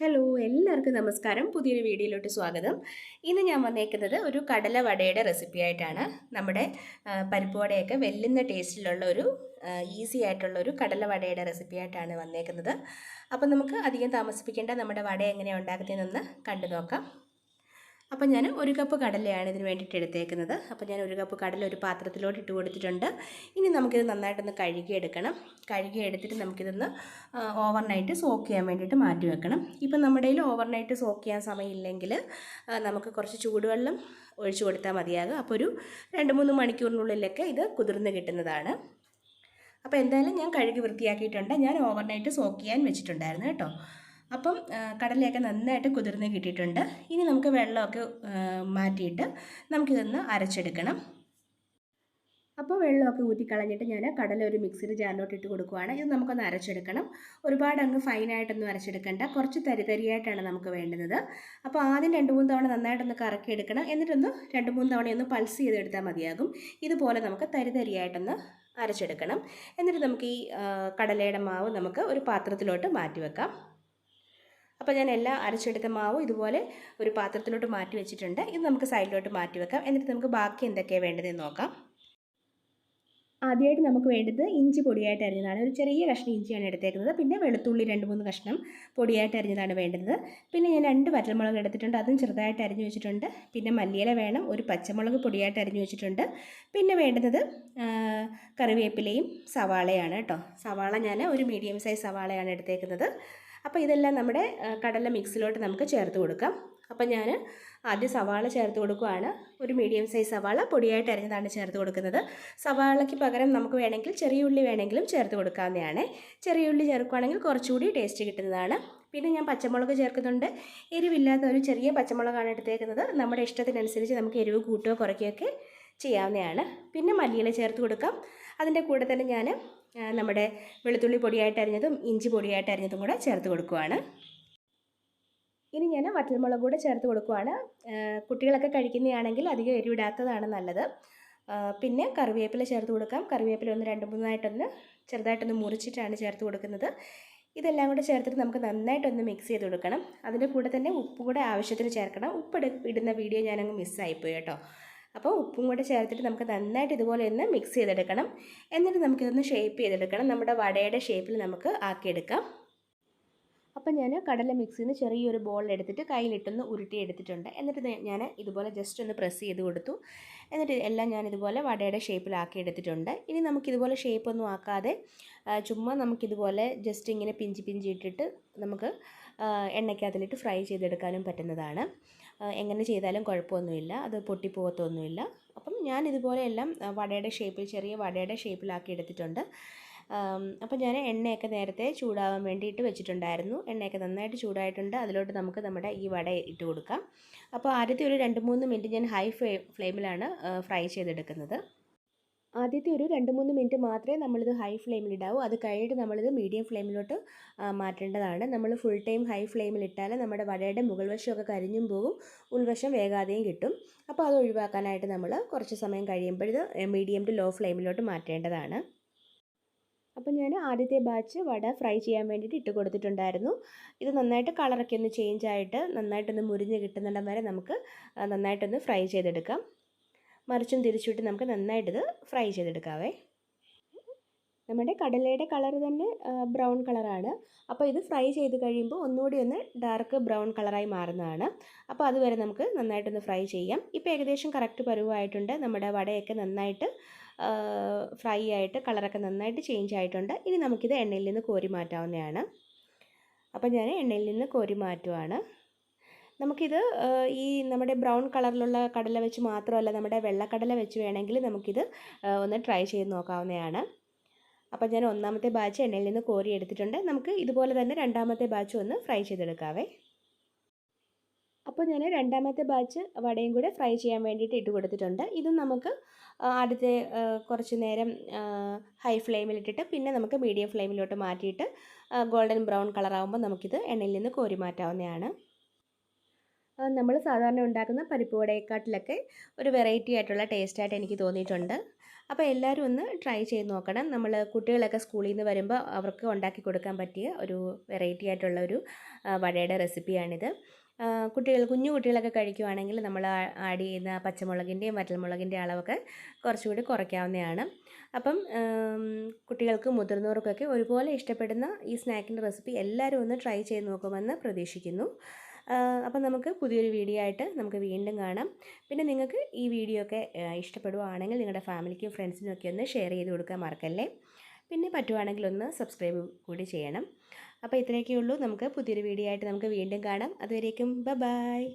Hello എല്ലാവർക്കും നമസ്കാരം. പുതിയൊരു വീഡിയോയിലോട്ട് സ്വാഗതം. ഇന്ന് ഞാൻ വന്നേക്കുന്നത് ഒരു കടല വടയുടെ റെസിപ്പി ആയിട്ടാണ്. നമ്മുടെ പരിപ്പ് വടയൊക്കെ വെല്ലുന്ന ടേസ്റ്റിലുള്ള ഒരു ഈസി ആയിട്ടുള്ള ഒരു കടല വടയുടെ റെസിപ്പി ആയിട്ടാണ് വന്നേക്കുന്നത്. അപ്പം നമുക്ക് അധികം താമസിപ്പിക്കേണ്ട നമ്മുടെ വട എങ്ങനെയാണ് ഉണ്ടാക്കുന്നതെന്നൊന്ന് കണ്ടു നോക്കാം അപ്പം ഞാൻ ഒരു കപ്പ് കടലയാണ് ഇതിന് വേണ്ടിയിട്ട് എടുത്തേക്കുന്നത്. അപ്പം ഞാൻ ഒരു കപ്പ് കടല ഒരു പാത്രത്തിലോട്ട് ഇട്ട് കൊടുത്തിട്ടുണ്ട്. ഇനി നമുക്കിത് നന്നായിട്ടൊന്ന് കഴുകിയെടുക്കണം. കഴുകിയെടുത്തിട്ട് നമുക്കിതൊന്ന് ഓവർനൈറ്റ് സോക്ക് ചെയ്യാൻ വേണ്ടിയിട്ട് മാറ്റി വെക്കണം. ഇപ്പം നമ്മുടെ കയ്യിൽ ഓവർനൈറ്റ് സോക്ക് ചെയ്യാൻ സമയമില്ലെങ്കിൽ നമുക്ക് കുറച്ച് ചൂടുവെള്ളം ഒഴിച്ചു കൊടുത്താൽ മതിയാകും. അപ്പോൾ ഒരു രണ്ട് മൂന്ന് മണിക്കൂറിനുള്ളിലൊക്കെ ഇത് കുതിർന്ന് കിട്ടുന്നതാണ്. അപ്പോൾ എന്തായാലും ഞാൻ കഴുകി വൃത്തിയാക്കിയിട്ടുണ്ട്. ഞാൻ ഓവർനൈറ്റ് സോക്ക് ചെയ്യാൻ വെച്ചിട്ടുണ്ടായിരുന്നു കേട്ടോ. അപ്പം കടലയൊക്കെ നന്നായിട്ട് കുതിർന്ന് കിട്ടിയിട്ടുണ്ട്. ഇനി നമുക്ക് വെള്ളമൊക്കെ മാറ്റിയിട്ട് നമുക്കിതൊന്ന് അരച്ചെടുക്കണം. അപ്പോൾ വെള്ളമൊക്കെ ഊറ്റിക്കളഞ്ഞിട്ട് ഞാൻ കടല ഒരു മിക്സിയുടെ ജാറിലോട്ട് ഇട്ട് കൊടുക്കുവാണ്. ഇത് നമുക്കൊന്ന് അരച്ചെടുക്കണം. ഒരുപാട് അങ്ങ് ഫൈനായിട്ടൊന്നും അരച്ചെടുക്കേണ്ട. കുറച്ച് തരിതരിയായിട്ടാണ് നമുക്ക് വേണ്ടുന്നത്. അപ്പോൾ ആദ്യം രണ്ട് മൂന്ന് തവണ നന്നായിട്ടൊന്ന് കറക്കി എടുക്കണം. എന്നിട്ടൊന്ന് രണ്ട് മൂന്ന് തവണയൊന്ന് പൾസ് ചെയ്തെടുത്താൽ മതിയാകും. ഇതുപോലെ നമുക്ക് തരിതരിയായിട്ടൊന്ന് അരച്ചെടുക്കണം. എന്നിട്ട് നമുക്ക് ഈ കടലയുടെ മാവ് നമുക്ക് ഒരു പാത്രത്തിലോട്ട് മാറ്റി വെക്കാം. അപ്പോൾ ഞാൻ എല്ലാം അരച്ചെടുത്ത മാവും ഇതുപോലെ ഒരു പാത്രത്തിലോട്ട് മാറ്റി വെച്ചിട്ടുണ്ട്. ഇത് നമുക്ക് സൈഡിലോട്ട് മാറ്റി വെക്കാം. എന്നിട്ട് നമുക്ക് ബാക്കി എന്തൊക്കെയാണ് വേണ്ടതെന്ന് നോക്കാം. ആദ്യമായിട്ട് നമുക്ക് വേണ്ടത് ഇഞ്ചി പൊടിയായിട്ട് അരിഞ്ഞതാണ്. ഒരു ചെറിയ കഷ്ണം ഇഞ്ചിയാണ് എടുത്തേക്കുന്നത്. പിന്നെ വെളുത്തുള്ളി രണ്ട് മൂന്ന് കഷ്ണം പൊടിയായിട്ട് അരിഞ്ഞതാണ് വേണ്ടത്. പിന്നെ ഞാൻ രണ്ട് വറ്റൽമുളക് എടുത്തിട്ടുണ്ട്. അതും ചെറുതായിട്ട് അരിഞ്ഞു വെച്ചിട്ടുണ്ട്. പിന്നെ മല്ലിയില വേണം. ഒരു പച്ചമുളക് പൊടിയായിട്ട് അരിഞ്ഞു വെച്ചിട്ടുണ്ട്. പിന്നെ വേണ്ടുന്നത് കറിവേപ്പിലയും സവാളയാണ് കേട്ടോ. സവാള ഞാൻ ഒരു മീഡിയം സൈസ് സവാളയാണ് എടുത്തേക്കുന്നത്. അപ്പോൾ ഇതെല്ലാം നമ്മുടെ കടല മിക്സിലോട്ട് നമുക്ക് ചേർത്ത് കൊടുക്കാം. അപ്പോൾ ഞാൻ ആദ്യം സവാള ചേർത്ത് കൊടുക്കുകയാണ് ഒരു മീഡിയം സൈസ് സവാള പൊടിയായിട്ട് അരിഞ്ഞതാണ് ചേർത്ത് കൊടുക്കുന്നത്. സവാളയ്ക്ക് പകരം നമുക്ക് വേണമെങ്കിൽ ചെറിയ ഉള്ളി വേണമെങ്കിലും ചേർത്ത് കൊടുക്കാവുന്നതാണ്. ചെറിയ ഉള്ളി ചേർക്കുകയാണെങ്കിൽ കുറച്ചുകൂടി ടേസ്റ്റ് കിട്ടുന്നതാണ്. പിന്നെ ഞാൻ പച്ചമുളക് ചേർക്കുന്നുണ്ട്. എരിവില്ലാത്ത ഒരു ചെറിയ പച്ചമുളകാണ് എടുത്തേക്കുന്നത്. നമ്മുടെ ഇഷ്ടത്തിനനുസരിച്ച് നമുക്ക് എരിവ് കൂട്ടുകയോ കുറയ്ക്കുകയൊക്കെ ചെയ്യാവുന്നതാണ്. പിന്നെ മല്ലിയില ചേർത്ത് കൊടുക്കാം. അതിന്റെ കൂടെ തന്നെ ഞാൻ നമ്മുടെ വെളുത്തുള്ളി പൊടിയായിട്ട് അരിഞ്ഞതും ഇഞ്ചി പൊടിയായിട്ട് അരിഞ്ഞതും കൂടെ ചേർത്ത് കൊടുക്കുവാണ്. ഇനി ഞാൻ വറ്റൽമുളക് കൂടെ ചേർത്ത് കൊടുക്കുവാണ്. കുട്ടികളൊക്കെ കഴിക്കുന്നതാണെങ്കിൽ അധികം എരിവിടാത്തതാണ് നല്ലത്. പിന്നെ കറിവേപ്പില ചേർത്ത് കൊടുക്കാം. കറിവേപ്പില ഒന്ന് രണ്ട് മൂന്നായിട്ടൊന്ന് ചെറുതായിട്ടൊന്ന് മുറിച്ചിട്ടാണ് ചേർത്ത് കൊടുക്കുന്നത്. ഇതെല്ലാം കൂടെ ചേർത്തിട്ട് നമുക്ക് നന്നായിട്ടൊന്ന് മിക്സ് ചെയ്ത് കൊടുക്കണം. അതിന്റെ കൂടെ തന്നെ ഉപ്പ് കൂടെ ആവശ്യത്തിന് ചേർക്കണം. ഉപ്പ് ഇടുന്ന വീഡിയോ ഞാനങ്ങ് മിസ്സായിപ്പോയി കേട്ടോ. അപ്പോൾ ഉപ്പും കൂടെ ചേർത്തിട്ട് നമുക്ക് നന്നായിട്ട് ഇതുപോലെ ഒന്ന് മിക്സ് ചെയ്തെടുക്കണം. എന്നിട്ട് നമുക്കിതൊന്ന് ഷേപ്പ് ചെയ്തെടുക്കണം. നമ്മുടെ വടയുടെ ഷേപ്പിൽ നമുക്ക് ആക്കിയെടുക്കാം. അപ്പം ഞാൻ കടല മിക്സിയിൽ നിന്ന് ചെറിയൊരു ബോൾ എടുത്തിട്ട് കയ്യിലിട്ടൊന്ന് ഉരുട്ടി എടുത്തിട്ടുണ്ട്. എന്നിട്ട് ഞാൻ ഇതുപോലെ ജസ്റ്റ് ഒന്ന് പ്രസ് ചെയ്ത് കൊടുത്തു. എന്നിട്ട് എല്ലാം ഞാൻ ഇതുപോലെ വടയുടെ ഷേപ്പിലാക്കി എടുത്തിട്ടുണ്ട്. ഇനി നമുക്കിതുപോലെ ഷേപ്പൊന്നും ആക്കാതെ ചുമ്മാ നമുക്കിതുപോലെ ജസ്റ്റ് ഇങ്ങനെ പിഞ്ചി പിഞ്ചി ഇട്ടിട്ട് നമുക്ക് എണ്ണയ്ക്കകത്തിലിട്ട് ഫ്രൈ ചെയ്തെടുക്കാനും പറ്റുന്നതാണ്. എങ്ങനെ ചെയ്താലും കുഴപ്പമൊന്നുമില്ല. അത് പൊട്ടിപ്പോകത്തൊന്നുമില്ല. അപ്പം ഞാൻ ഇതുപോലെ എല്ലാം വടയുടെ ഷേപ്പിൽ ചെറിയ വടയുടെ ഷേപ്പിലാക്കി എടുത്തിട്ടുണ്ട്. അപ്പം ഞാൻ എണ്ണയൊക്കെ നേരത്തെ ചൂടാവാൻ വേണ്ടിയിട്ട് വെച്ചിട്ടുണ്ടായിരുന്നു. എണ്ണയൊക്കെ നന്നായിട്ട് ചൂടായിട്ടുണ്ട്. അതിലോട്ട് നമുക്ക് നമ്മുടെ ഈ വട ഇട്ട് കൊടുക്കാം. അപ്പോൾ ആദ്യത്തെ ഒരു രണ്ട് മൂന്ന് മിനിറ്റ് ഞാൻ ഹൈ ഫ്ലെയിമിലാണ് ഫ്രൈ ചെയ്തെടുക്കുന്നത്. ആദ്യത്തെ ഒരു രണ്ട് മൂന്ന് മിനിറ്റ് മാത്രമേ നമ്മളിത് ഹൈ ഫ്ലെയിമിൽ ഫ്ലെയിമിലിടാവൂ അത് കഴിഞ്ഞിട്ട് നമ്മളിത് മീഡിയം ഫ്ലെയിമിലോട്ട് മാറ്റേണ്ടതാണ്. നമ്മൾ ഫുൾ ടൈം ഹൈ ഫ്ലെയിമിൽ ഫ്ലെയിമിലിട്ടാൽ നമ്മുടെ വടയുടെ മുകൾ വശമൊക്കെ കരിഞ്ഞും പോകും. ഉൾവശം വേഗാതെയും കിട്ടും. അപ്പോൾ അത് ഒഴിവാക്കാനായിട്ട് നമ്മൾ കുറച്ച് സമയം കഴിയുമ്പോൾ ഇത് മീഡിയം ടു ലോ ഫ്ലെയിമിലോട്ട് മാറ്റേണ്ടതാണ്. അപ്പോൾ ഞാൻ ആദ്യത്തെ ബാച്ച് വട ഫ്രൈ ചെയ്യാൻ വേണ്ടിയിട്ട് ഇട്ട് കൊടുത്തിട്ടുണ്ടായിരുന്നു. ഇത് നന്നായിട്ട് കളറൊക്കെ ഒന്ന് ചേഞ്ച് ആയിട്ട് നന്നായിട്ടൊന്ന് മുരിഞ്ഞ് കിട്ടുന്നിടം വരെ നമുക്ക് നന്നായിട്ടൊന്ന് ഫ്രൈ ചെയ്തെടുക്കാം. മറിച്ചും തിരിച്ചുവിട്ട് നമുക്ക് നന്നായിട്ടിത് ഫ്രൈ ചെയ്തെടുക്കാവേ. നമ്മുടെ കടലയുടെ കളർ തന്നെ ബ്രൗൺ കളറാണ് അപ്പോൾ ഇത് ഫ്രൈ ചെയ്ത് കഴിയുമ്പോൾ ഒന്നുകൂടി ഒന്ന് ഡാർക്ക് ബ്രൗൺ കളറായി മാറുന്നതാണ്. അപ്പോൾ അതുവരെ നമുക്ക് നന്നായിട്ടൊന്ന് ഫ്രൈ ചെയ്യാം. ഇപ്പോൾ ഏകദേശം കറക്റ്റ് പരുവായിട്ടുണ്ട്. നമ്മുടെ വടയൊക്കെ നന്നായിട്ട് ഫ്രൈ ആയിട്ട് കളറൊക്കെ നന്നായിട്ട് ചേഞ്ച് ആയിട്ടുണ്ട്. ഇനി നമുക്കിത് എണ്ണയിൽ നിന്ന് കോരി മാറ്റാവുന്നതാണ്. അപ്പോൾ ഞാൻ എണ്ണയിൽ നിന്ന് കോരി മാറ്റുവാണ്. നമുക്കിത് ഈ നമ്മുടെ ബ്രൗൺ കളറിലുള്ള കടല വെച്ച് മാത്രമല്ല നമ്മുടെ വെള്ളക്കടല വെച്ച് വേണമെങ്കിൽ നമുക്കിത് ഒന്ന് ട്രൈ ചെയ്ത് നോക്കാവുന്നതാണ്. അപ്പോൾ ഞാൻ ഒന്നാമത്തെ ബാച്ച് എണ്ണയിൽ നിന്ന് കോരി എടുത്തിട്ടുണ്ട്. നമുക്ക് ഇതുപോലെ തന്നെ രണ്ടാമത്തെ ബാച്ച് ഒന്ന് ഫ്രൈ ചെയ്തെടുക്കാവേ. അപ്പോൾ ഞാൻ രണ്ടാമത്തെ ബാച്ച് വടയും കൂടെ ഫ്രൈ ചെയ്യാൻ വേണ്ടിയിട്ട് ഇട്ട് കൊടുത്തിട്ടുണ്ട്. ഇതും നമുക്ക് അടുത്ത കുറച്ച് നേരം ഹൈ ഫ്ലെയിമിലിട്ടിട്ട് പിന്നെ നമുക്ക് മീഡിയം ഫ്ലെയിമിലോട്ട് മാറ്റിയിട്ട് ഗോൾഡൻ ബ്രൗൺ കളറാകുമ്പോൾ നമുക്കിത് എണ്ണയിൽ നിന്ന് കോരി മാറ്റാവുന്നതാണ്. നമ്മൾ സാധാരണ ഉണ്ടാക്കുന്ന പരിപ്പ് വടയെക്കാട്ടിലൊക്കെ ഒരു വെറൈറ്റി ആയിട്ടുള്ള ടേസ്റ്റായിട്ട് എനിക്ക് തോന്നിയിട്ടുണ്ട്. അപ്പോൾ എല്ലാവരും ഒന്ന് ട്രൈ ചെയ്ത് നോക്കണം. നമ്മൾ കുട്ടികളൊക്കെ സ്കൂളിൽ നിന്ന് വരുമ്പോൾ അവർക്ക് ഉണ്ടാക്കി കൊടുക്കാൻ പറ്റിയ ഒരു വെറൈറ്റി ആയിട്ടുള്ള ഒരു വടയുടെ റെസിപ്പിയാണിത് കുട്ടികൾ കുഞ്ഞു കുട്ടികളൊക്കെ കഴിക്കുവാണെങ്കിൽ നമ്മൾ ആഡ് ചെയ്യുന്ന പച്ചമുളകിന്റെയും വറ്റൽമുളകിന്റെയും അളവൊക്കെ കുറച്ചുകൂടി കുറയ്ക്കാവുന്നതാണ്. അപ്പം കുട്ടികൾക്ക് മുതിർന്നവർക്കൊക്കെ ഒരുപോലെ ഇഷ്ടപ്പെടുന്ന ഈ സ്നാക്കിന്റെ റെസിപ്പി എല്ലാവരും ഒന്ന് ട്രൈ ചെയ്ത് നോക്കുമെന്ന് പ്രതീക്ഷിക്കുന്നു. അപ്പം നമുക്ക് പുതിയൊരു വീഡിയോ ആയിട്ട് നമുക്ക് വീണ്ടും കാണാം. പിന്നെ നിങ്ങൾക്ക് ഈ വീഡിയോ ഒക്കെ ഇഷ്ടപ്പെടുവാണെങ്കിൽ നിങ്ങളുടെ ഫാമിലിക്കും ഫ്രണ്ട്സിനും ഒക്കെ ഒന്ന് ഷെയർ ചെയ്ത് കൊടുക്കാൻ മറക്കല്ലേ? പിന്നെ പറ്റുവാണെങ്കിൽ ഒന്ന് സബ്സ്ക്രൈബ് കൂടി ചെയ്യണം. അപ്പോൾ ഇത്രയൊക്കെ ഉള്ളൂ നമുക്ക് പുതിയൊരു വീഡിയോ ആയിട്ട് നമുക്ക് വീണ്ടും കാണാം. അതുവരേക്കും ബ ബായ്